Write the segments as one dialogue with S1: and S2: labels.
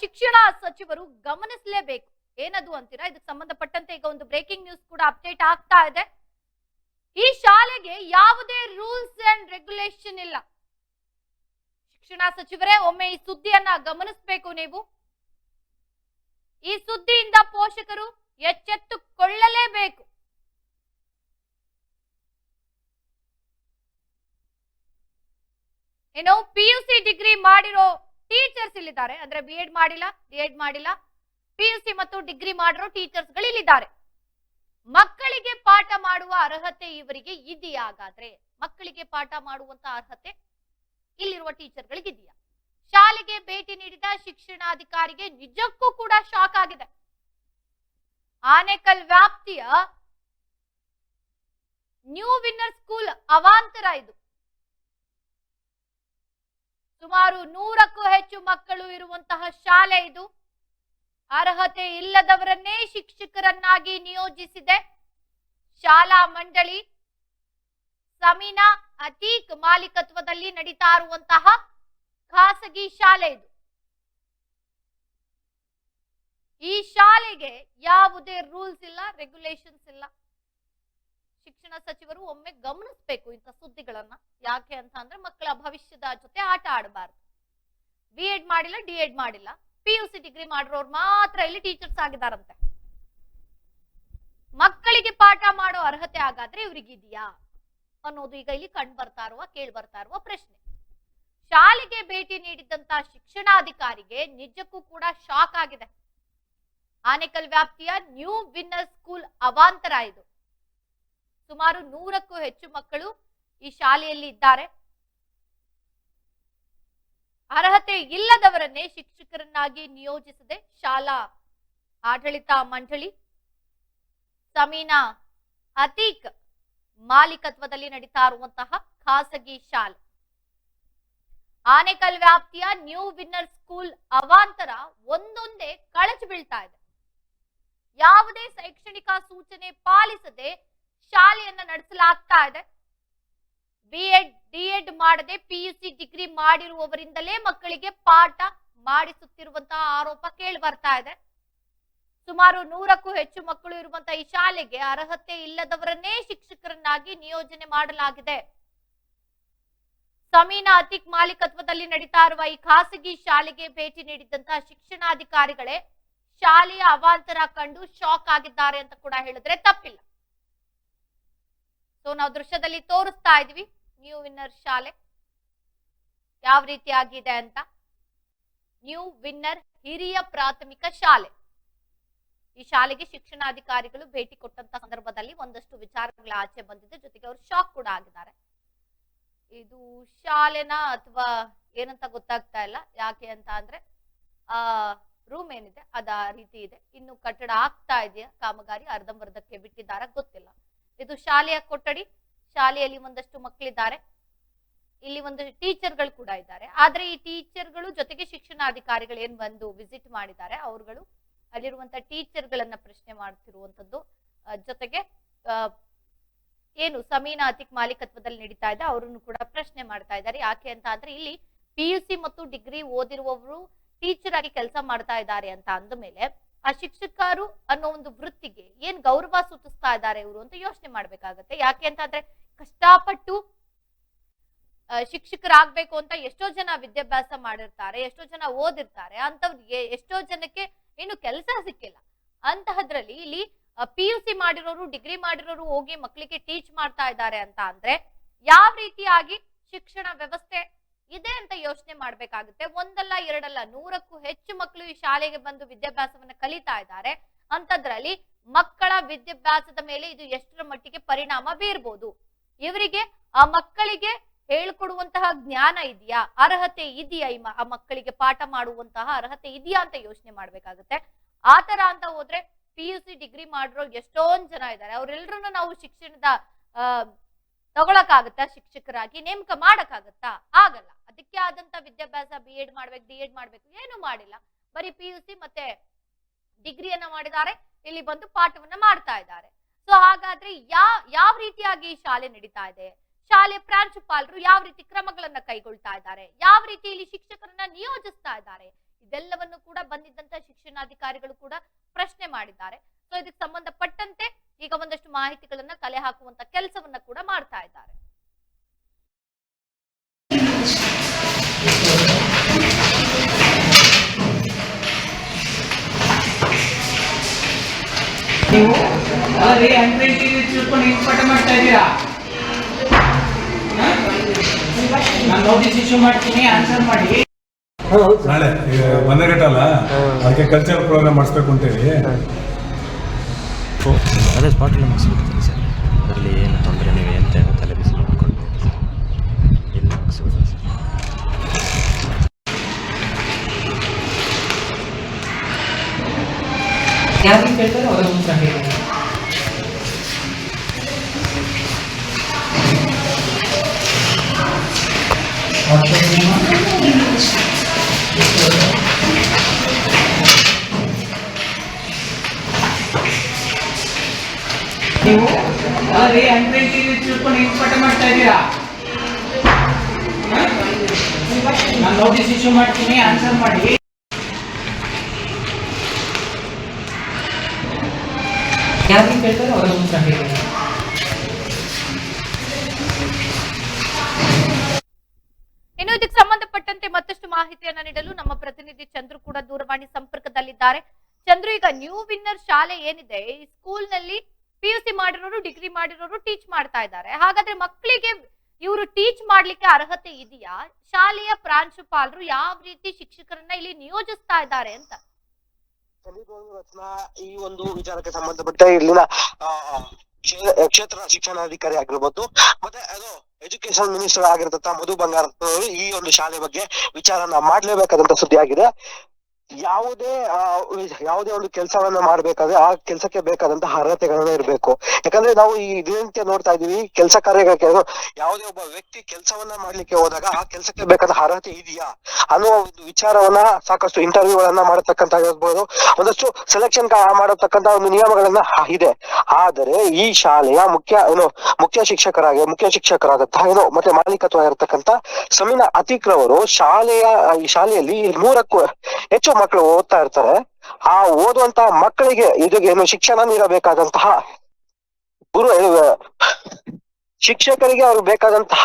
S1: ಶಿಕ್ಷಣ ಸಚಿವರು ಗಮನಿಸಲೇಬೇಕು. ಏನದು ಅಂತೀರಾ? ಇದಕ್ಕೆ ಸಂಬಂಧಪಟ್ಟಂತೆ ಈಗ ಒಂದು ಬ್ರೇಕಿಂಗ್ ನ್ಯೂಸ್ ಕೂಡ ಅಪ್ಡೇಟ್ ಆಗ್ತಾ ಇದೆ. ಈ ಶಾಲೆಗೆ ಯಾವುದೇ ರೂಲ್ಸ್ ಅಂಡ್ ರೆಗ್ಯುಲೇಷನ್ ಇಲ್ಲ. ಶಿಕ್ಷಣ ಸಚಿವರೇ, ಒಮ್ಮೆ ಈ ಸುದ್ದಿಯನ್ನ ಗಮನಿಸಬೇಕು ನೀವು. ಈ ಸುದ್ದಿಯಿಂದ ಪೋಷಕರು ಎಚ್ಚೆತ್ತುಕೊಳ್ಳಲೇಬೇಕು. ಏನೋ ಪಿ ಯು ಸಿ ಡಿಗ್ರಿ ಮಾಡಿರೋ ಟೀಚರ್ಸ್ ಇಲ್ಲಿದ್ದಾರೆ. ಅಂದ್ರೆ ಬಿ ಎಡ್ ಮಾಡಿಲ್ಲ ಡಿ ಎಡ್ ಮಾಡಿಲ್ಲ. ಪಿ ಯು ಸಿ ಮತ್ತು ಡಿಗ್ರಿ ಮಾಡಿರೋ ಟೀಚರ್ಸ್ಗಳು ಇಲ್ಲಿದ್ದಾರೆ ಮಕ್ಕಳಿಗೆ ಪಾಠ ಮಾಡುವ ಅರ್ಹತೆ ಇವರಿಗೆ ಇದೆಯಾ ಹಾಗಾದ್ರೆ? ಮಕ್ಕಳಿಗೆ ಪಾಠ ಮಾಡುವಂತ ಅರ್ಹತೆ ಇಲ್ಲಿರುವ ಟೀಚರ್ ಗಳಿಗಿದೆಯಾ? ಶಾಲೆಗೆ ಭೇಟಿ ನೀಡಿದ ಶಿಕ್ಷಣಾಧಿಕಾರಿಗೆ ನಿಜಕ್ಕೂ ಕೂಡ ಶಾಕ್ ಆಗಿದೆ. ಆನೆಕಲ್ ವ್ಯಾಪ್ತಿಯ ನ್ಯೂ ವಿನ್ನರ್ ಸ್ಕೂಲ್ ಅವಾಂತರ ಇದು. ಸುಮಾರು ನೂರಕ್ಕೂ ಹೆಚ್ಚು ಮಕ್ಕಳು ಇರುವಂತಹ ಶಾಲೆ ಇದು. ಅರ್ಹತೆ ಇಲ್ಲದವರನ್ನೇ ಶಿಕ್ಷಕರನ್ನಾಗಿ ನಿಯೋಜಿಸಿದೆ. ಶಾಲಾ ಮಂಡಳಿ, ಸಮೀನಾ, ಅತೀಕ್ ಮಾಲೀಕತ್ವದಲ್ಲಿ ನಡೀತಾ ಇರುವಂತಹ ಖಾಸಗಿ ಶಾಲೆ ಇದು. ಈ ಶಾಲೆಗೆ ಯಾವುದೇ ರೂಲ್ಸ್ ಇಲ್ಲ ರೆಗ್ಯುಲೇಷನ್ಸ್ ಇಲ್ಲ. ಶಿಕ್ಷಣ ಸಚಿವರು ಒಮ್ಮೆ ಗಮನಿಸಬೇಕು ಇಂಥ ಸುದ್ದಿಗಳನ್ನ. ಯಾಕೆ ಅಂತ ಅಂದ್ರೆ ಮಕ್ಕಳ ಭವಿಷ್ಯದ ಜೊತೆ ಆಟ ಆಡಬಾರ್ದು. ಬಿ ಎಡ್ ಮಾಡಿಲ್ಲ ಡಿ ಎಡ್ ಮಾಡಿಲ್ಲ. ಪಿ ಯು ಸಿ ಡಿಗ್ರಿ ಮಾಡಿರೋರು ಮಾತ್ರ ಇಲ್ಲಿ ಟೀಚರ್ಸ್ ಆಗಿದಾರಂತೆ. ಮಕ್ಕಳಿಗೆ ಪಾಠ ಮಾಡೋ ಅರ್ಹತೆ ಹಾಗಾದ್ರೆ ಇವ್ರಿಗಿದೆಯಾ? ಅನ್ನೋದು ಈಗ ಇಲ್ಲಿ ಕಂಡು ಬರ್ತಾ ಇರುವ, ಕೇಳಿ ಬರ್ತಾ ಇರುವ ಪ್ರಶ್ನೆ. ಶಾಲೆಗೆ ಭೇಟಿ ನೀಡಿದಂತ ಶಿಕ್ಷಣಾಧಿಕಾರಿಗೆ ನಿಜಕ್ಕೂ ಕೂಡ ಶಾಕ್ ಆಗಿದೆ. ಆನೇಕಲ್ ವ್ಯಾಪ್ತಿಯ ನ್ಯೂ ವಿನ್ನರ್ ಸ್ಕೂಲ್ ಅವಾಂತರ ಇದು. ಸುಮಾರು ನೂರಕ್ಕೂ ಹೆಚ್ಚು ಮಕ್ಕಳು ಈ ಶಾಲೆಯಲ್ಲಿ ಇದ್ದಾರೆ. ಅರ್ಹತೆ ಇಲ್ಲದವರನ್ನೇ ಶಿಕ್ಷಕರನ್ನಾಗಿ ನಿಯೋಜಿಸದೆ ಶಾಲಾ ಆಡಳಿತ ಮಂಡಳಿ, ಸಮೀನಾ ಅತೀಕ್ ಮಾಲೀಕತ್ವದಲ್ಲಿ ನಡೀತಾ ಇರುವಂತಹ ಖಾಸಗಿ ಶಾಲೆ. ಆನೇಕಲ್ ವ್ಯಾಪ್ತಿಯ ನ್ಯೂ ವಿನ್ನರ್ ಸ್ಕೂಲ್ ಅವಾಂತರ ಒಂದೊಂದೇ ಕಳಚಿ ಬೀಳ್ತಾ ಇದೆ. ಯಾವುದೇ ಶೈಕ್ಷಣಿಕ ಸೂಚನೆ ಪಾಲಿಸದೆ ಶಾಲೆಯನ್ನ ನಡೆಸಲಾಗ್ತಾ ಇದೆ. ಬಿ ಎಡ್ ಡಿ ಎಡ್ ಮಾಡದೆ ಪಿ ಡಿಗ್ರಿ ಮಾಡಿರುವವರಿಂದಲೇ ಮಕ್ಕಳಿಗೆ ಪಾಠ ಮಾಡಿಸುತ್ತಿರುವಂತಹ ಆರೋಪ ಕೇಳಿ ಬರ್ತಾ ಇದೆ. ಸುಮಾರು ನೂರಕ್ಕೂ ಹೆಚ್ಚು ಮಕ್ಕಳು ಇರುವಂತಹ ಈ ಶಾಲೆಗೆ ಅರ್ಹತೆ ಇಲ್ಲದವರನ್ನೇ ಶಿಕ್ಷಕರನ್ನಾಗಿ ನಿಯೋಜನೆ ಮಾಡಲಾಗಿದೆ. ಸಮೀನಾ ಅತಿಕ್ ಮಾಲೀಕತ್ವದಲ್ಲಿ ನಡೀತಾ ಇರುವ ಈ ಖಾಸಗಿ ಶಾಲೆಗೆ ಭೇಟಿ ನೀಡಿದ್ದಂತಹ ಶಿಕ್ಷಣಾಧಿಕಾರಿಗಳೇ ಶಾಲೆಯ ಅವಾಂತರ ಕಂಡು ಶಾಕ್ ಆಗಿದ್ದಾರೆ ಅಂತ ಕೂಡ ಹೇಳಿದ್ರೆ ತಪ್ಪಿಲ್ಲ. ಸೊ ನಾವು ದೃಶ್ಯದಲ್ಲಿ ತೋರಿಸ್ತಾ ಇದ್ವಿ ನ್ಯೂ ವಿನ್ನರ್ ಶಾಲೆ. ಯಾವ ರೀತಿ ಆಗಿದೆ ಅಂತ? ನ್ಯೂ ವಿನ್ನರ್ ಹಿರಿಯ ಪ್ರಾಥಮಿಕ ಶಾಲೆ. ಈ ಶಾಲೆಗೆ ಶಿಕ್ಷಣಾಧಿಕಾರಿಗಳು ಭೇಟಿ ಕೊಟ್ಟಂತ ಸಂದರ್ಭದಲ್ಲಿ ಒಂದಷ್ಟು ವಿಚಾರಗಳ ಆಚೆ ಬಂದಿದೆ. ಜೊತೆಗೆ ಅವರು ಶಾಕ್ ಕೂಡ ಆಗಿದ್ದಾರೆ. ಇದು ಶಾಲೆನ ಅಥವಾ ಏನಂತ ಗೊತ್ತಾಗ್ತಾ ಇಲ್ಲ. ಯಾಕೆ ಅಂತ ಅಂದ್ರೆ, ಆ ರೂಮ್ ಏನಿದೆ, ಅದ ರೀತಿ ಇದೆ. ಇನ್ನು ಕಟ್ಟಡ ಆಗ್ತಾ ಇದೆಯಾ? ಕಾಮಗಾರಿ ಅರ್ಧಂಬರ್ಧಕ್ಕೆ ಬಿಟ್ಟಿದ್ದಾರ? ಗೊತ್ತಿಲ್ಲ. ಇದು ಶಾಲೆಯ ಕೊಠಡಿ, ಶಾಲೆಯಲ್ಲಿ ಒಂದಷ್ಟು ಮಕ್ಕಳಿದ್ದಾರೆ. ಇಲ್ಲಿ ಒಂದು ಟೀಚರ್ಗಳು ಕೂಡ ಇದ್ದಾರೆ. ಆದ್ರೆ ಈ ಟೀಚರ್ಗಳು ಜೊತೆಗೆ ಶಿಕ್ಷಣಾಧಿಕಾರಿಗಳು ಏನ್ ಬಂದು ವಿಸಿಟ್ ಮಾಡಿದ್ದಾರೆ, ಅವರುಗಳು ಅಲ್ಲಿರುವಂತ ಟೀಚರ್ಗಳನ್ನ ಪ್ರಶ್ನೆ ಮಾಡ್ತಿರುವಂತದ್ದು ಜೊತೆಗೆ ಏನು ಸಮೀನಾ ಅತಿಕ್ ಮಾಲೀಕತ್ವದಲ್ಲಿ ನಡೀತಾ ಇದೆ, ಅವರನ್ನು ಕೂಡ ಪ್ರಶ್ನೆ ಮಾಡ್ತಾ ಇದ್ದಾರೆ. ಯಾಕೆ ಅಂತ ಅಂದ್ರೆ ಇಲ್ಲಿ ಪಿ ಯು ಸಿ ಮತ್ತು ಡಿಗ್ರಿ ಓದಿರುವವರು ಟೀಚರ್ ಆಗಿ ಕೆಲಸ ಮಾಡ್ತಾ ಇದ್ದಾರೆ ಅಂತ ಅಂದ ಮೇಲೆ ಆ ಶಿಕ್ಷಕರು ಅನ್ನೋ ಒಂದು ವೃತ್ತಿಗೆ ಏನ್ ಗೌರವ ಸೂಚಿಸ್ತಾ ಇದ್ದಾರೆ ಇವರು ಅಂತ ಯೋಚನೆ ಮಾಡ್ಬೇಕಾಗತ್ತೆ. ಯಾಕೆ ಅಂತ ಅಂದ್ರೆ ಕಷ್ಟಪಟ್ಟು ಶಿಕ್ಷಕರಾಗ್ಬೇಕು ಅಂತ ಎಷ್ಟೋ ಜನ ವಿದ್ಯಾಭ್ಯಾಸ ಮಾಡಿರ್ತಾರೆ, ಎಷ್ಟೋ ಜನ ಓದಿರ್ತಾರೆ ಅಂತವ್ರಿಗೆ ಎಷ್ಟೋ ಜನಕ್ಕೆ ಏನು ಕೆಲಸ ಸಿಕ್ಕಿಲ್ಲ. ಅಂತಹದ್ರಲ್ಲಿ ಇಲ್ಲಿ ಪಿ ಯು ಸಿ ಮಾಡಿರೋರು, ಡಿಗ್ರಿ ಮಾಡಿರೋರು ಹೋಗಿ ಮಕ್ಕಳಿಗೆ ಟೀಚ್ ಮಾಡ್ತಾ ಇದ್ದಾರೆ ಅಂತ ಅಂದ್ರೆ, ಯಾವ ರೀತಿಯಾಗಿ ಶಿಕ್ಷಣ ವ್ಯವಸ್ಥೆ ಇದೆ ಅಂತ ಯೋಚನೆ ಮಾಡ್ಬೇಕಾಗುತ್ತೆ. ಒಂದಲ್ಲ, ಎರಡಲ್ಲ, ನೂರಕ್ಕೂ ಹೆಚ್ಚು ಮಕ್ಕಳು ಈ ಶಾಲೆಗೆ ಬಂದು ವಿದ್ಯಾಭ್ಯಾಸವನ್ನ ಕಲಿತಾ ಇದ್ದಾರೆ. ಅಂತದ್ರಲ್ಲಿ ಮಕ್ಕಳ ವಿದ್ಯಾಭ್ಯಾಸದ ಮೇಲೆ ಇದು ಎಷ್ಟರ ಮಟ್ಟಿಗೆ ಪರಿಣಾಮ ಬೀರ್ಬೋದು? ಇವರಿಗೆ, ಆ ಮಕ್ಕಳಿಗೆ ಹೇಳ್ಕೊಡುವಂತಹ ಜ್ಞಾನ ಇದೆಯಾ? ಅರ್ಹತೆ ಇದೆಯಾ ಈ ಆ ಮಕ್ಕಳಿಗೆ ಪಾಠ ಮಾಡುವಂತಹ ಅರ್ಹತೆ ಇದೆಯಾ ಅಂತ ಯೋಚನೆ ಮಾಡ್ಬೇಕಾಗುತ್ತೆ. ಆತರ ಅಂತ ಹೋದ್ರೆ ಪಿ ಯು ಸಿ ಡಿಗ್ರಿ ಮಾಡಿರೋ ಎಷ್ಟೊಂದ್ ಜನ ಇದ್ದಾರೆ. ಅವರೆಲ್ಲರೂ ನಾವು ಶಿಕ್ಷಣದ ಆ ತಗೊಳಕ್ಕಾಗತ್ತಾ, ಶಿಕ್ಷಕರಾಗಿ ನೇಮಕ ಮಾಡಕ್ಕಾಗತ್ತಾ? ಆಗಲ್ಲ. ಅದಕ್ಕೆ ಆದಂತ ವಿದ್ಯಾಭ್ಯಾಸ ಬಿ ಎಡ್ ಮಾಡ್ಬೇಕು ಡಿ ಎಡ್ ಮಾಡ್ಬೇಕು, ಏನು ಮಾಡಿಲ್ಲ. ಬರೀ ಪಿ ಯು ಸಿ ಮತ್ತೆ ಡಿಗ್ರಿಯನ್ನ ಮಾಡಿದ್ದಾರೆ. ಇಲ್ಲಿ ಬಂದು ಪಾಠವನ್ನ ಮಾಡ್ತಾ ಇದ್ದಾರೆ. ಸೊ ಹಾಗಾದ್ರೆ ಯಾ, ಯಾವ ರೀತಿಯಾಗಿ ಶಾಲೆ ನಡೀತಾ ಇದೆ? ಶಾಲೆ ಪ್ರಾಂಶುಪಾಲರು ಯಾವ ರೀತಿ ಕ್ರಮಗಳನ್ನ ಕೈಗೊಳ್ತಾ ಇದ್ದಾರೆ? ಯಾವ ರೀತಿ ಇಲ್ಲಿ ಶಿಕ್ಷಕರನ್ನ ನಿಯೋಜಿಸ್ತಾ ಇದ್ದಾರೆ? ಇದೆಲ್ಲವನ್ನು ಕೂಡ ಬಂದಿದ್ದಂತ ಶಿಕ್ಷಣಾಧಿಕಾರಿಗಳು ಕೂಡ ಪ್ರಶ್ನೆ ಮಾಡಿದ್ದಾರೆ. ಸೊ ಇದಕ್ಕೆ ಸಂಬಂಧಪಟ್ಟಂತೆ ಈಗ ಒಂದಷ್ಟು ಮಾಹಿತಿಗಳನ್ನ ಕಲೆ ಹಾಕುವಂತ ಕೆಲಸವನ್ನ ಕೂಡ ಮಾಡ್ತಾ ಇದ್ದಾರೆ.
S2: ನೀವು ಅದೇ ಹಂಡ್ರೆಡ್ ತಿಳ್ಕೊಂಡು ಹಿಂಗ್ ಪಾಠ ಮಾಡ್ತಾ ಇದ್ದೀರಾ? ನಾನು ನೋಟಿಸ್ ಇಶ್ಯೂ ಮಾಡ್ತೀನಿ ಆನ್ಸರ್ ಮಾಡಿ.
S3: ನಾಳೆ ಈಗ ಬಂದಗಟ್ಟಲ್ಲ ಅದಕ್ಕೆ ಕಲ್ಚರಲ್ ಪ್ರೋಗ್ರಾಮ್ ಮಾಡಿಸ್ಬೇಕು ಅಂತೇಳಿ.
S4: ಅದೇ ಸ್ಪಾಟಲ್ಲಿ ಮುಗಿಸ್ಬಿಡ್ತೀನಿ ಸರ್ ಅದರಲ್ಲಿ ಏನು ತೊಂದರೆ ನೀವು ಏನು ತಲೆ ತಲೆ ಬಿಸಿ ಮಾಡ್ಕೊಂಡು ಇಲ್ಲಿ ಮುಗಿಸ್ಬಿಡ್ತೀನಿ ಸರ್
S2: ಯಾರು ಕೇಳ್ತಾರೆ ಅವರ ಉತ್ತರ ಹೇಳಿ ಮಾಡ್ತಾ ಇದ್ದೀರಾ ನಾನು ನೋಟಿಸ್ ಇಶ್ಯೂ ಮಾಡ್ತೀನಿ ಆನ್ಸರ್ ಮಾಡಿ. ಯಾರು ಕೇಳ್ತಾರೆ ಅವರ ಹೇಳಿ
S1: ಇನ್ನು ಇದಕ್ಕೆ ಸಂಬಂಧಪಟ್ಟಂತೆ ಮತ್ತಷ್ಟು ಮಾಹಿತಿಯನ್ನ ನೀಡಲು ನಮ್ಮ ಪ್ರತಿನಿಧಿ ಚಂದ್ರು ಕೂಡ ದೂರವಾಣಿ ಸಂಪರ್ಕದಲ್ಲಿದ್ದಾರೆ. ಚಂದ್ರು, ಈಗ ನ್ಯೂ ವಿನ್ನರ್ ಶಾಲೆ ಏನಿದೆ? ಈ ಸ್ಕೂಲ್ನಲ್ಲಿ ಪಿ ಯು ಸಿ ಮಾಡಿರೋರು ಡಿಗ್ರಿ ಮಾಡಿರೋರು ಟೀಚ್ ಮಾಡ್ತಾ ಇದ್ದಾರೆ. ಹಾಗಾದ್ರೆ ಮಕ್ಕಳಿಗೆ ಇವರು ಟೀಚ್ ಮಾಡ್ಲಿಕ್ಕೆ ಅರ್ಹತೆ ಇದೆಯಾ? ಶಾಲೆಯ ಪ್ರಾಂಶುಪಾಲರು ಯಾವ ರೀತಿ ಶಿಕ್ಷಕರನ್ನ ಇಲ್ಲಿ ನಿಯೋಜಿಸ್ತಾ ಇದ್ದಾರೆ ಅಂತ?
S5: ಈ ಒಂದು ವಿಚಾರಕ್ಕೆ ಸಂಬಂಧಪಟ್ಟ ಇಲ್ಲಿನ ಕ್ಷೇತ್ರ ಶಿಕ್ಷಣಾಧಿಕಾರಿ ಆಗಿರ್ಬೋದು, ಮತ್ತೆ ಅದು ಎಜುಕೇಶನ್ ಮಿನಿಸ್ಟರ್ ಆಗಿರತಕ್ಕ ಮಧು ಬಂಗಾರ ಈ ಒಂದು ಶಾಲೆ ಬಗ್ಗೆ ವಿಚಾರನ ಮಾಡ್ಲೇಬೇಕಾದಂತ ಸುದ್ದಿ ಆಗಿದೆ ಯಾವುದೇ ಯಾವುದೇ ಒಂದು ಕೆಲಸವನ್ನ ಮಾಡ್ಬೇಕಾದ್ರೆ ಆ ಕೆಲಸಕ್ಕೆ ಬೇಕಾದಂತ ಅರ್ಹತೆಗಳನ್ನ ಇರಬೇಕು. ಯಾಕಂದ್ರೆ ನಾವು ಈ ದಿನನಿತ್ಯ ನೋಡ್ತಾ ಇದೀವಿ ಕೆಲಸ ಕಾರ್ಯಕ್ಕೆ ಯಾವುದೇ ಒಬ್ಬ ವ್ಯಕ್ತಿ ಕೆಲಸವನ್ನ ಮಾಡ್ಲಿಕ್ಕೆ ಹೋದಾಗ ಆ ಕೆಲಸಕ್ಕೆ ಬೇಕಾದ ಅರ್ಹತೆ ಇದೆಯಾ ಅನ್ನುವ ಒಂದು ವಿಚಾರವನ್ನ ಸಾಕಷ್ಟು ಇಂಟರ್ವ್ಯೂಗಳನ್ನ ಮಾಡತಕ್ಕಂತ ಇರ್ಬೋದು. ಒಂದಷ್ಟು ಸೆಲೆಕ್ಷನ್ ಮಾಡತಕ್ಕಂತ ಒಂದು ನಿಯಮಗಳನ್ನ ಇದೆ. ಆದರೆ ಈ ಶಾಲೆಯ ಮುಖ್ಯ, ಏನು, ಮುಖ್ಯ ಶಿಕ್ಷಕರಾಗಿ, ಮುಖ್ಯ ಶಿಕ್ಷಕರಾದಂತಹ, ಏನು, ಮತ್ತೆ ಮಾಲೀಕತ್ವ ಇರತಕ್ಕಂತ ಸಮೀನ ಅತಿಕ್ರವರು ಶಾಲೆಯ, ಈ ಶಾಲೆಯಲ್ಲಿ ನೂರಕ್ಕೂ, ಹೆಚ್ಚು ಮಕ್ಕಳು ಓದ್ತಾ ಇರ್ತಾರೆ, ಆ ಓದುವಂತಹ ಮಕ್ಕಳಿಗೆ ಇದು ಏನು ಶಿಕ್ಷಣ ನೀಡಬೇಕಾದಂತಹ ಗುರು ಶಿಕ್ಷಕರಿಗೆ ಅವ್ರು ಬೇಕಾದಂತಹ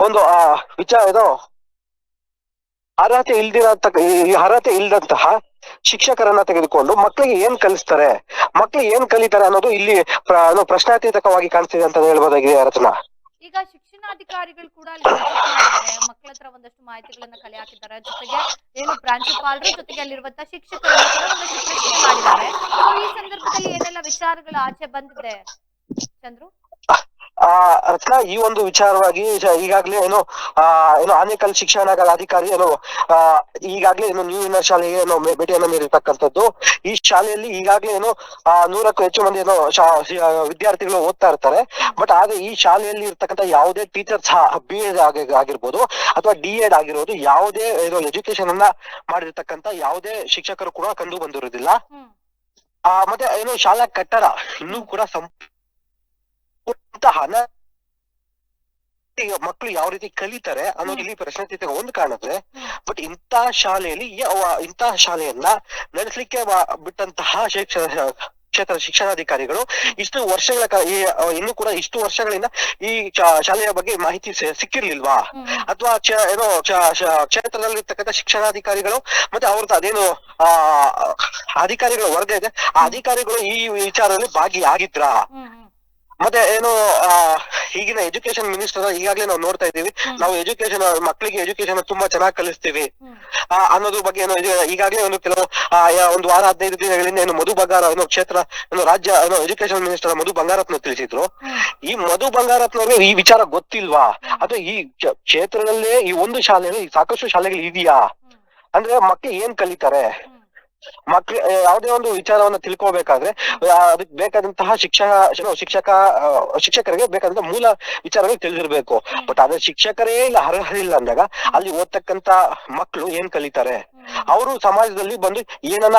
S5: ಒಂದು, ಆ, ವಿಚಾರ ಇದು, ಅರ್ಹತೆ ಇಲ್ದಿರಂತ ಅರ್ಹತೆ ಇಲ್ದಂತಹ ಶಿಕ್ಷಕರನ್ನ ತೆಗೆದುಕೊಂಡು ಮಕ್ಕಳಿಗೆ ಏನ್ ಕಲಿಸ್ತಾರೆ ಮಕ್ಕಳಿಗೆ ಏನ್ ಕಲಿತಾರೆ ಅನ್ನೋದು ಇಲ್ಲಿ ಪ್ರಶ್ನಾತೀತಕವಾಗಿ ಕಾಣಿಸ್ತಿದೆ ಅಂತ ಹೇಳ್ಬೋದಾಗಿದೆ ರಚನಾ
S1: ಶಿಕ್ಷಣಾಧಿಕಾರಿಗಳು ಕೂಡ ಅಲ್ಲಿ ಮಕ್ಕಳ ಹತ್ರ ಒಂದಷ್ಟು ಮಾಹಿತಿಗಳನ್ನ ಕಲೆ ಹಾಕಿದ್ದಾರೆ. ಜೊತೆಗೆ ಏನು ಪ್ರಾಂಶುಪಾಲರು ಜೊತೆಗೆ ಅಲ್ಲಿರುವಂತ ಶಿಕ್ಷಕರನ್ನು ಕೂಡ ಒಂದಷ್ಟು ಮಾಡಿದ್ದಾರೆ. ಈ ಸಂದರ್ಭದಲ್ಲಿ ಏನೆಲ್ಲ ವಿಚಾರಗಳು ಆಚೆ ಬಂದಿದೆ ಚಂದ್ರು?
S5: ಆ ರತ್ನ ಈ ಒಂದು ವಿಚಾರವಾಗಿ ಈಗಾಗ್ಲೇ ಏನು ಆ ಏನು ಆನೇಕಲ್ ಶಿಕ್ಷಣ ಅಧಿಕಾರಿ ಏನು ಆ ಈಗಾಗ್ಲೇ ಏನು ನ್ಯೂ ಇನ್ನರ್ ಶಾಲೆಗೆ ಏನು ಭೇಟಿಯನ್ನು ನೀಡಿರ್ತಕ್ಕಂಥದ್ದು. ಈ ಶಾಲೆಯಲ್ಲಿ ಈಗಾಗ್ಲೇ ಏನು ಆ ನೂರಕ್ಕೂ ಹೆಚ್ಚು ಮಂದಿ ಏನು ವಿದ್ಯಾರ್ಥಿಗಳು ಓದ್ತಾ ಇರ್ತಾರೆ. ಬಟ್ ಆದ್ರೆ ಈ ಶಾಲೆಯಲ್ಲಿ ಇರ್ತಕ್ಕಂಥ ಯಾವುದೇ ಟೀಚರ್ಸ್ ಬಿ ಎಡ್ ಆಗಿರ್ಬೋದು ಅಥವಾ ಡಿ ಎಡ್ ಆಗಿರೋದು ಯಾವುದೇ ಏನು ಎಜುಕೇಶನ್ ಅನ್ನ ಮಾಡಿರ್ತಕ್ಕಂಥ ಯಾವುದೇ ಶಿಕ್ಷಕರು ಕೂಡ ಕಂಡು ಬಂದಿರೋದಿಲ್ಲ ಆ ಮತ್ತೆ ಏನು ಶಾಲಾ ಕಟ್ಟಡ ಇನ್ನೂ ಕೂಡ ಸಂಪೂರ್ಣ ಹಣ ಮಕ್ಳು ಮಕ್ಕಳು ಯಾವ ರೀತಿ ಕಲಿತಾರೆ ಅನ್ನೋದು ಇಲ್ಲಿ ಪ್ರಶ್ನೆ ಒಂದು ಕಾಣಿದ್ರೆ ಬಟ್ ಇಂತಹ ಶಾಲೆಯಲ್ಲಿ ಇಂತಹ ಶಾಲೆಯನ್ನ ನಡೆಸಲಿಕ್ಕೆ ಬಿಟ್ಟಂತಹ ಶಿಕ್ಷಣ ಕ್ಷೇತ್ರ ಶಿಕ್ಷಣಾಧಿಕಾರಿಗಳು ಇಷ್ಟು ವರ್ಷಗಳ ಇನ್ನು ಕೂಡ ಇಷ್ಟು ವರ್ಷಗಳಿಂದ ಈ ಶಾಲೆಯ ಬಗ್ಗೆ ಮಾಹಿತಿ ಸಿಕ್ಕಿರ್ಲಿಲ್ವಾ? ಅಥವಾ ಏನೋ ಕ್ಷೇತ್ರದಲ್ಲಿರ್ತಕ್ಕಂಥ ಶಿಕ್ಷಣಾಧಿಕಾರಿಗಳು ಮತ್ತೆ ಅವ್ರದ್ದು ಅದೇನು, ಆ, ಅಧಿಕಾರಿಗಳ ವರ್ಗ ಇದೆ, ಆ ಅಧಿಕಾರಿಗಳು ಈ ವಿಚಾರದಲ್ಲಿ ಭಾಗಿಯಾಗಿದ್ರಾ? ಮತ್ತೆ ಏನು ಆ ಈಗಿನ ಎಜುಕೇಶನ್ ಮಿನಿಸ್ಟರ್ ಈಗಾಗಲೇ ನಾವು ನೋಡ್ತಾ ಇದ್ದೀವಿ. ನಾವು ಎಜುಕೇಶನ್ ಮಕ್ಕಳಿಗೆ ಎಜುಕೇಶನ್ ತುಂಬಾ ಚೆನ್ನಾಗಿ ಕಲಿಸ್ತೀವಿ. ಆ, ಅನ್ನೋದ್ರ ಬಗ್ಗೆ ಏನು ಇದು ಈಗಾಗಲೇ ಒಂದು ಕೆಲವು ಆ, ಯಾ- ಒಂದು ವಾರ ಹದಿನೈದು ದಿನಗಳಿಂದ ಏನು ಮಧು ಬಂಗಾರ ಏನು ಕ್ಷೇತ್ರ ಏನು ರಾಜ್ಯ ಏನು ಎಜುಕೇಶನ್ ಮಿನಿಸ್ಟರ್ ಮಧು ಬಂಗಾರತ್ನ ತಿಳಿಸಿದ್ರು. ಈ ಮಧು ಬಂಗಾರತ್ನವ್ರಿಗೆ ಈ ವಿಚಾರ ಗೊತ್ತಿಲ್ವಾ? ಅಥವಾ ಈ ಕ್ಷ- ಕ್ಷೇತ್ರದಲ್ಲೇ ಈ ಒಂದು ಶಾಲೆಯಲ್ಲಿ ಸಾಕಷ್ಟು ಶಾಲೆಗಳು ಇದೆಯಾ? ಅಂದ್ರೆ ಮಕ್ಕಳು ಏನ್ ಕಲಿತಾರೆ?
S1: ಹ್ಮ್.
S5: ಮಕ್ಳು ಯಾವುದೇ ಒಂದು ವಿಚಾರವನ್ನ ತಿಳ್ಕೊಬೇಕಾದ್ರೆ ಅದಕ್ಕೆ ಬೇಕಾದಂತಹ ಶಿಕ್ಷಕ ಶಿಕ್ಷಕ ಶಿಕ್ಷಕರಿಗೆ ಬೇಕಾದಂತಹ ಮೂಲ ವಿಚಾರಗಳು ತಿಳಿದಿರ್ಬೇಕು. ಬಟ್ ಆದ್ರೆ ಶಿಕ್ಷಕರೇ ಇಲ್ಲ ಅರ್ಹರಿಲ್ಲ ಅಂದಾಗ ಅಲ್ಲಿ ಓದ್ತಕ್ಕಂತ ಮಕ್ಕಳು ಏನ್ ಕಲಿತಾರೆ? ಅವರು ಸಮಾಜದಲ್ಲಿ ಬಂದು ಏನನ್ನ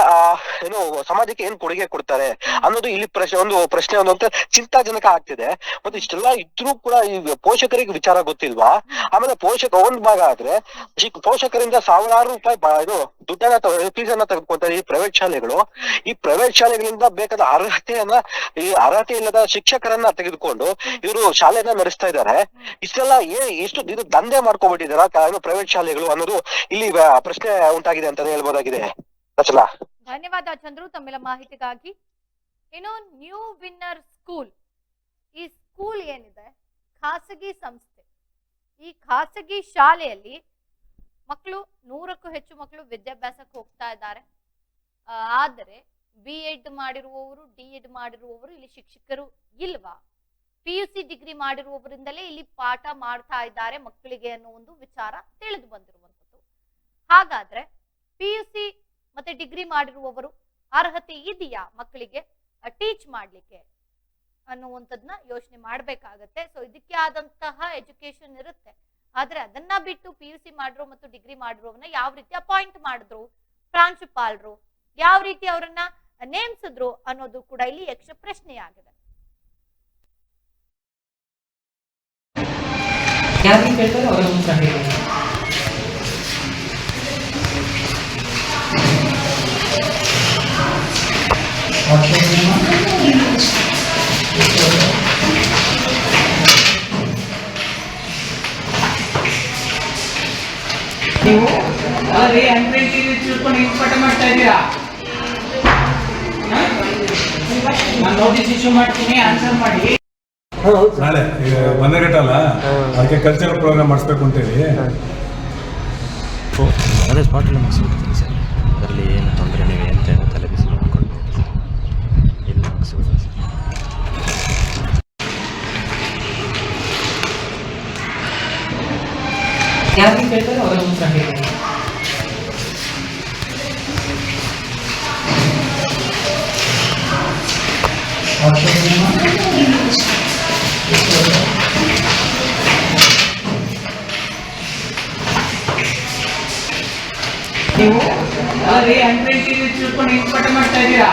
S5: ಏನು, ಸಮಾಜಕ್ಕೆ ಏನ್ ಕೊಡುಗೆ ಕೊಡ್ತಾರೆ ಅನ್ನೋದು ಇಲ್ಲಿ ಪ್ರಶ್ನೆ, ಒಂದು ಪ್ರಶ್ನೆ, ಒಂದು ಅಂತ ಚಿಂತಾಜನಕ ಆಗ್ತಿದೆ. ಮತ್ತೆ ಇಷ್ಟೆಲ್ಲ ಇದ್ರೂ ಕೂಡ ಈ ಪೋಷಕರಿಗೆ ವಿಚಾರ ಗೊತ್ತಿಲ್ವಾ? ಆಮೇಲೆ ಪೋಷಕ, ಒಂದ್ ಭಾಗ ಆದ್ರೆ ಪೋಷಕರಿಂದ ಸಾವಿರಾರು ರೂಪಾಯಿ ಇದು ದುಡ್ಡನ್ನ ಫೀಸ್ ಅನ್ನ ಈ ಪ್ರೈವೇಟ್ ಶಾಲೆಗಳು. ಈ ಪ್ರೈವೇಟ್ ಶಾಲೆಗಳಿಂದ ಬೇಕಾದ ಅರ್ಹತೆಯನ್ನ, ಈ ಅರ್ಹತೆ ಇಲ್ಲದ ಶಿಕ್ಷಕರನ್ನ ತೆಗೆದುಕೊಂಡು ಇವರು ಶಾಲೆಯನ್ನ ನಡೆಸ್ತಾ ಇದ್ದಾರೆ. ಇಷ್ಟೆಲ್ಲ ಏ ಎಷ್ಟು ಇದು ದಂಧೆ ಮಾಡ್ಕೊಬಿಟ್ಟಿದಾರ ಪ್ರೈವೇಟ್ ಶಾಲೆಗಳು ಅನ್ನೋದು ಇಲ್ಲಿ ಪ್ರಶ್ನೆ ಉಂಟಾಗಿದೆ. ಅಂತಾನೆ ಹೇಳ್ಬೋದಾಗಿದೆ. ರಚನಾ.
S1: ಧನ್ಯವಾದ ಚಂದ್ರು ತಮ್ಮೆಲ್ಲ ಮಾಹಿತಿಗಾಗಿ. ಇನ್ನು ನ್ಯೂ ವಿನ್ನರ್ ಸ್ಕೂಲ್ ಈ ಸ್ಕೂಲ್ ಏನಿದೆ? ಖಾಸಗಿ ಸಂಸ್ಥೆ. ಈ ಖಾಸಗಿ ಶಾಲೆಯಲ್ಲಿ ಮಕ್ಕಳು ನೂರಕ್ಕೂ ಹೆಚ್ಚು ಮಕ್ಕಳು ವಿದ್ಯಾಭ್ಯಾಸಕ್ಕೆ ಹೋಗ್ತಾ ಇದ್ದಾರೆ. ಆದರೆ ಬಿ ಎಡ್ ಮಾಡಿರುವವರು ಡಿ ಎಡ್ ಮಾಡಿರುವವರು ಇಲ್ಲಿ ಶಿಕ್ಷಕರು ಇಲ್ವಾ? ಪಿ ಯು ಸಿ ಡಿಗ್ರಿ ಮಾಡಿರುವವರಿಂದಲೇ ಇಲ್ಲಿ ಪಾಠ ಮಾಡ್ತಾ ಇದ್ದಾರೆ ಮಕ್ಕಳಿಗೆ ಅನ್ನೋ ಒಂದು ವಿಚಾರ ತಿಳಿದು ಬಂದಿರುವಂಥದ್ದು. ಹಾಗಾದ್ರೆ ಪಿ ಯು ಸಿ ಮತ್ತೆ ಡಿಗ್ರಿ ಮಾಡಿರುವವರು ಅರ್ಹತೆ ಇದೆಯಾ ಮಕ್ಕಳಿಗೆ ಟೀಚ್ ಮಾಡ್ಲಿಕ್ಕೆ ಅನ್ನುವಂಥದ್ನ ಯೋಚನೆ ಮಾಡ್ಬೇಕಾಗತ್ತೆ. ಸೊ ಇದಕ್ಕೆ ಆದಂತಹ ಎಜುಕೇಶನ್ ಇರುತ್ತೆ. ಆದ್ರೆ ಅದನ್ನ ಬಿಟ್ಟು ಪಿ ಯು ಸಿ ಮಾಡಿರೋ ಮತ್ತು ಡಿಗ್ರಿ ಮಾಡಿರೋವನ್ನ ಯಾವ ರೀತಿ ಅಪಾಯಿಂಟ್ ಮಾಡಿದ್ರು, ಪ್ರಾಂಶುಪಾಲರು, ಯಾವ ರೀತಿ ಅವರನ್ನ ನೇಮಿಸಿದ್ರು ಅನ್ನೋದು ಕೂಡ ಇಲ್ಲಿ ಯಕ್ಷ ಪ್ರಶ್ನೆಯಾಗಿದೆ.
S2: ಯಾರಿಗೆ ಕೇಳ್ತಾರೆ ನೀವು ಅದೇ ಎಂಟ್ರೆನ್ಸ್ ತಿಳ್ಕೊಂಡು ಹಿಂಗ್ ಪಾಠ ಮಾಡ್ತಾ ಇದ್ದೀರಾ ನಾನು ನೋಟಿಸ್ ಇಶ್ಯೂ ಮಾಡ್ತೀನಿ ಆನ್ಸರ್ ಮಾಡಿ
S3: ನಾಳೆ ಈಗ ಬಂದಗಟ್ಟಲ್ಲ ಅದಕ್ಕೆ ಕಲ್ಚರಲ್ ಪ್ರೋಗ್ರಾಮ್ ಮಾಡಿಸ್ಬೇಕು ಅಂತೇಳಿ.
S4: ಅದೇ ಸ್ಪಾಟಲ್ಲಿ ಮುಗಿಸ್ಬಿಡ್ತೀನಿ ಸರ್. ಅದರಲ್ಲಿ ಏನು ತೊಂದರೆ ನೀವು ಎಂತ ತಲೆ ಬಿಸಿ ಮಾಡ್ಕೊಂಡು ಇಲ್ಲಿ ಮುಗಿಸ್ಬಿಡ್ತೀನಿ ಸರ್
S2: ಯಾರಿಗೆ ಕೇಳ್ತಾರೆ ಅವರ ಉತ್ತರ ಹೇಳಿ ನೀವು ಅದೇ ಎಂಟ್ರೆನ್ಸ್ ತಿಳ್ಕೊಂಡು ಹಿಂಗ್ ಪಾಠ ಮಾಡ್ತಾ ಇದ್ದೀರಾ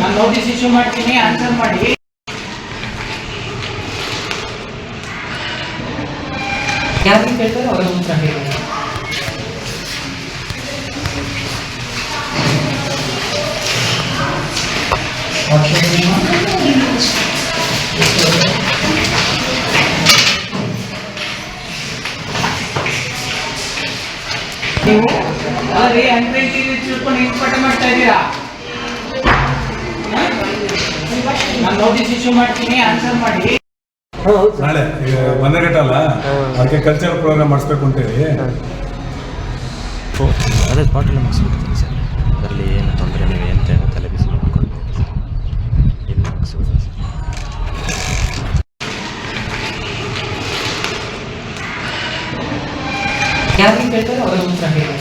S2: ನಾನು ನೋಟಿಸ್ ಇಶ್ಯೂ ಮಾಡ್ತೀನಿ ಆನ್ಸರ್ ಮಾಡಿ ಯಾರಿಗೆ ಕೇಳ್ತಾರೆ ಅವರ ಉತ್ತರ ಹೇಳಿ ನೀವು ಅದೇ ಎಂಟ್ರೆನ್ಸ್ ತಿಳ್ಕೊಂಡು ಹಿಂಗ್ ಪಾಠ ಮಾಡ್ತಾ ಇದ್ದೀರಾ ನಾನು ನೋಟಿಸ್ ಇಶ್ಯೂ ಮಾಡ್ತೀನಿ ಆನ್ಸರ್ ಮಾಡಿ
S3: ನಾಳೆ ಈಗ ಅಲ್ಲ ಅದಕ್ಕೆ ಕಲ್ಚರಲ್ ಪ್ರೋಗ್ರಾಮ್ ಮಾಡಿಸ್ಬೇಕು ಅಂತೇಳಿ.
S4: ಓಕೆ ಅದೇ ಸ್ಪಾಟಲ್ಲಿ ಮುಗಿಸ್ಬಿಡ್ತೀನಿ ಸರ್. ಅದರಲ್ಲಿ ಏನು ತೊಂದರೆ ನೀವು ಎಂತ ತಲೆ ಬಿಸಿ ಮಾಡ್ಕೊಂಡು ಇಲ್ಲಿ ಮುಗಿಸ್ಬಿಡ್ತೀನಿ ಸರ್.
S2: ಯಾರಿಗೆ ಕೇಳ್ತಾರೆ ಅವರ ಉತ್ತರ ಹೇಳಿ.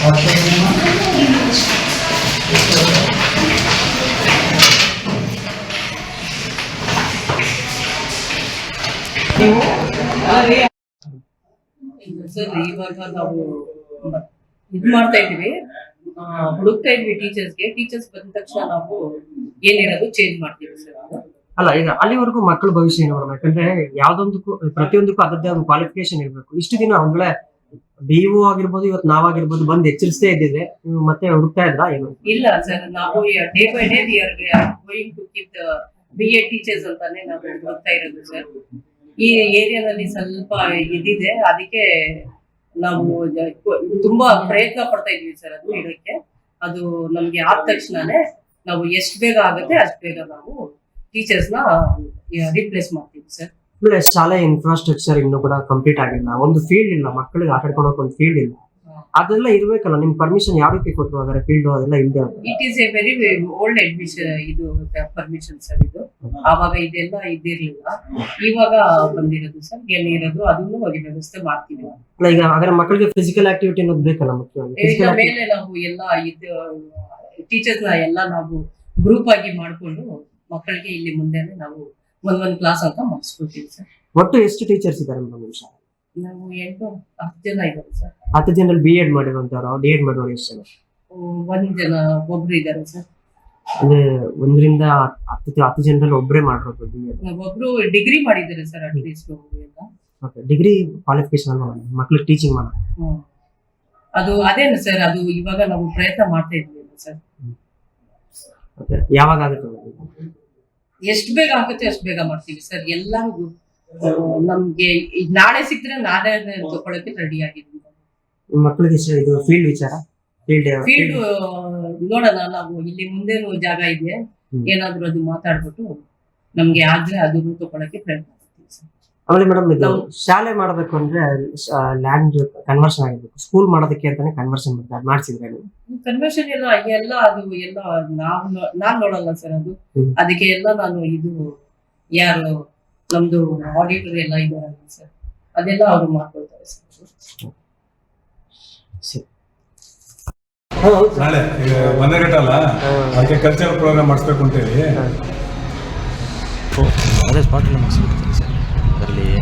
S2: ನೀವು ಅದೇ
S6: ಸರ್ ಇವಾಗ ನಾವು ಇದು ಮಾಡ್ತಾ ಇದ್ವಿ ಹುಡುಕ್ತಾ ಇದ್ವಿ ಟೀಚರ್ಸ್ಗೆ. ಟೀಚರ್ಸ್ ಬಂದ ತಕ್ಷಣ ನಾವು ಏನಿರೋದು ಚೇಂಜ್ ಮಾಡ್ತೀವಿ ಸರ್.
S7: ಅಲ್ಲ ಈಗ ಅಲ್ಲಿವರೆಗೂ ಮಕ್ಕಳ ಭವಿಷ್ಯ ಏನು ಮೇಡಮ್ ಯಾಕಂದ್ರೆ ಯಾವ್ದೊಂದಕ್ಕೂ, ಪ್ರತಿಯೊಂದಕ್ಕೂ ಅದರದ್ದೇ ಒಂದು ಕ್ವಾಲಿಫಿಕೇಶನ್ ಇರಬೇಕು. ಇಷ್ಟು ದಿನ ಒಂದ್ ವೇಳೆ ಡಿ ಆಗಿರ್ಬೋದು ಇವತ್ತು ನಾವಾಗಿರ್ಬೋದು ಬಂದು ಎಚ್ಚರಿಸದೇ ಇದ್ದಿದ್ರೆ ಮತ್ತೆ ಹುಡುಕ್ತಾ ಇದ್ರ ಏನು?
S6: ಇಲ್ಲ ಸರ್, ನಾವು day by day we are going to keep the B A teachers ಅಂತಾನೆ ನಾವು ಹುಡುಕ್ತಾ ಇರೋದು ಸರ್. ಈ ಏರಿಯಾದಲ್ಲಿ ಸ್ವಲ್ಪ ಇದಿದೆ, ಅದಕ್ಕೆ ನಾವು ತುಂಬಾ ಪ್ರಯತ್ನ ಪಡ್ತಾ ಇದೀವಿ ಸರ್ ಅದು ಇಡಕ್ಕೆ ಅದು ನಮ್ಗೆ ಆದ ತಕ್ಷಣನೇ ನಾವು ಎಷ್ಟು ಬೇಗ ಆಗುತ್ತೆ ಅಷ್ಟು ಬೇಗ ನಾವು ಟೀಚರ್ಸ್ನ ರಿಪ್ಲೇಸ್ ಮಾಡ್ತೀವಿ ಸರ್.
S7: ಆಮೇಲೆ ಶಾಲೆ ಇನ್ಫ್ರಾಸ್ಟ್ರಕ್ಚರ್ ಇನ್ನೂ ಕೂಡ ಕಂಪ್ಲೀಟ್ ಆಗಿಲ್ಲ. ಒಂದು ಫೀಲ್ಡ್ ಇಲ್ಲ ಮಕ್ಕಳಿಗೆ ಆಟ ಆಡ್ಕೊಂಡು ಒಂದು ಫೀಲ್ಡ್ ಇಲ್ಲ. ಅದೆಲ್ಲ ಇರ್ಬೇಕಲ್ಲ ನಿಮ್ ಪರ್ಮಿಷನ್ ಯಾವ ರೀತಿ ಕೊಟ್ಟರು ಅದರ ಫೀಲ್ಡ್ ಅದೆಲ್ಲ ಇಲ್ಲದೆ
S6: it is a very old admission ಇದು ಪರ್ಮಿಷನ್ ಸರ್ ಇದು. ಆವಾಗ ಇದೆಲ್ಲ ಇದಿರ್ಲಿಲ್ಲ. ಇವಾಗ ಬಂದಿರೋದು ಸರ್ ಏನಿರೋದು ಅದನ್ನು ಹೋಗಿ ವ್ಯವಸ್ಥೆ ಮಾಡ್ತೀವಿ.
S7: ಅಲ್ಲ ಈಗ ಅದರ ಮಕ್ಕಳಿಗೆ ಫಿಸಿಕಲ್ ಆಕ್ಟಿವಿಟಿ ಅನ್ನೋದು ಬೇಕಲ್ಲ ಮುಖ್ಯವಾಗಿ
S6: ಈಗ ಮೇಲೆ ನಾವು ಎಲ್ಲ ಇದು ಟೀಚರ್ಸ್ ಎಲ್ಲ ನಾವು ಗ್ರೂಪ್ ಆಗಿ ಮಾಡ್ಕೊಂಡು ಮಕ್ಕಳಿಗೆ ಇಲ್ಲಿ ಮುಂದೆ ನಾವು ಒಂದ್ ಒಂದ್ ಕ್ಲಾಸ್ ಅಂತ ಮುಗಿಸ್ಕೊಡ್ತೀವಿ ಸರ್
S7: ಒಟ್ಟು ಎಷ್ಟು ಟೀಚರ್ಸ್ ಇದ್ದಾರೆ ಮೇಡಮ್ ನಿಮ್ಮ ಶಾಲೆ?
S6: ನಾವು ಎಂಟು ಹತ್ತು ಜನ ಇದ್ದಾರೆ ಸರ್
S7: ಹತ್ತು ಜನರಲ್ಲಿ ಬಿ ಎಡ್ ಮಾಡಿರುವಂತವ್ರು ಡಿ ಎಡ್ ಮಾಡೋರು ಎಷ್ಟು ಜನ?
S6: ಒಂದು ಜನ ಒಬ್ರು ಇದ್ದಾರೆ ಸರ್
S7: ಅಂದ್ರೆ ಒಂದರಿಂದ ಹತ್ತು ಹತ್ತು ಜನರಲ್ಲಿ ಒಬ್ಬರೇ ಮಾಡಿರೋದು ಬಿ ಎಡ್
S6: ಒಬ್ರು ಡಿಗ್ರಿ ಮಾಡಿದ್ದಾರೆ ಸರ್ ಅಟ್ಲೀಸ್ಟ್ ಎಲ್ಲ
S7: ಓಕೆ ಡಿಗ್ರಿ ಕ್ವಾಲಿಫಿಕೇಶನ್ ಮಕ್ಳಿಗೆ ಟೀಚಿಂಗ್ ಮಾಡೋದು
S6: ಹ್ಮ್. ಅದು ಅದೇನು ಸರ್ ಅದು ಇವಾಗ ನಾವು ಪ್ರಯತ್ನ ಮಾಡ್ತಾ ಇದ್ದೀವಿ ಸರ್
S7: ಓಕೆ ಯಾವಾಗ ಆಗುತ್ತೆ madam?
S6: ಎಷ್ಟು ಬೇಗ ಆಗುತ್ತೆ ಅಷ್ಟು ಬೇಗ ಮಾಡ್ತೀವಿ ಸರ್. ಎಲ್ಲರಿಗೂ ನಮ್ಗೆ ನಾಳೆ ಸಿಕ್ಕಿದ್ರೆ ನಾಳೆ ತಗೊಳಕ್ಕೆ ರೆಡಿ ಆಗಿದ್ವಿ
S7: ಇದು ಫೀಲ್ಡ್ ವಿಚಾರ? ಫೀಲ್ಡ್
S6: ಫೀಲ್ಡ್ ನೋಡೋಣ ನಾವು ಇಲ್ಲಿ ಮುಂದೇನು ಜಾಗ ಇದೆ. ಏನಾದ್ರೂ ಅದು ಮಾತಾಡ್ಬಿಟ್ಟು ನಮ್ಗೆ ಆದ್ರೆ ಅದನ್ನು ತಗೊಳಕ್ಕೆ ಪ್ರಯತ್ನ
S7: ಆಮೇಲೆ ಮೇಡಮ್ ಇದು
S6: ನಾವು-
S7: ಶಾಲೆ ಮಾಡಬೇಕು ಅಂದ್ರೆ ಲ್ಯಾಂಡ್ ಕನ್ವರ್ಷನ್ ಆಗಿರ್ಬೇಕು. ಸ್ಕೂಲ್ ಮಾಡೋದಕ್ಕೆ ಅಂತಾನೆ ಕನ್ವರ್ಷನ್ ಮಾಡ್ತಾರೆ ಮಾಡಿಸಿದ್ರೆ ನೀವು.
S6: ಕನ್ವರ್ಷನ್ ಎಲ್ಲ ಎಲ್ಲ ಅದು ಎಲ್ಲ ನಾವು ನಾನು ನಾನ್ ನೋಡಲ್ಲ ಸರ್ ಅದು. ಅದಕ್ಕೆ ಎಲ್ಲ ನಾನು ಇದು ಯಾರು ನಮ್ದು ಆಡಿಟರ್ ಎಲ್ಲ ಇದಾರಲ್ಲ ಸರ್ ಅದೆಲ್ಲ ಅವರು ಮಾಡ್ಕೊಳ್ತಾರೆ ಸರ್.
S3: ನಾಳೆ ಮನೆ ಅದಕ್ಕೆ ಕಲ್ಚರಲ್ ಪ್ರೋಗ್ರಾಮ್ ಮಾಡಿಸ್ಬೇಕು ಅಂತೇಳಿ.
S4: ಅದೇ ಸ್ಪಾಟಲ್ಲಿ ಮುಗಿಸ್ಬಿಡ್ತೀನಿ ಸರ್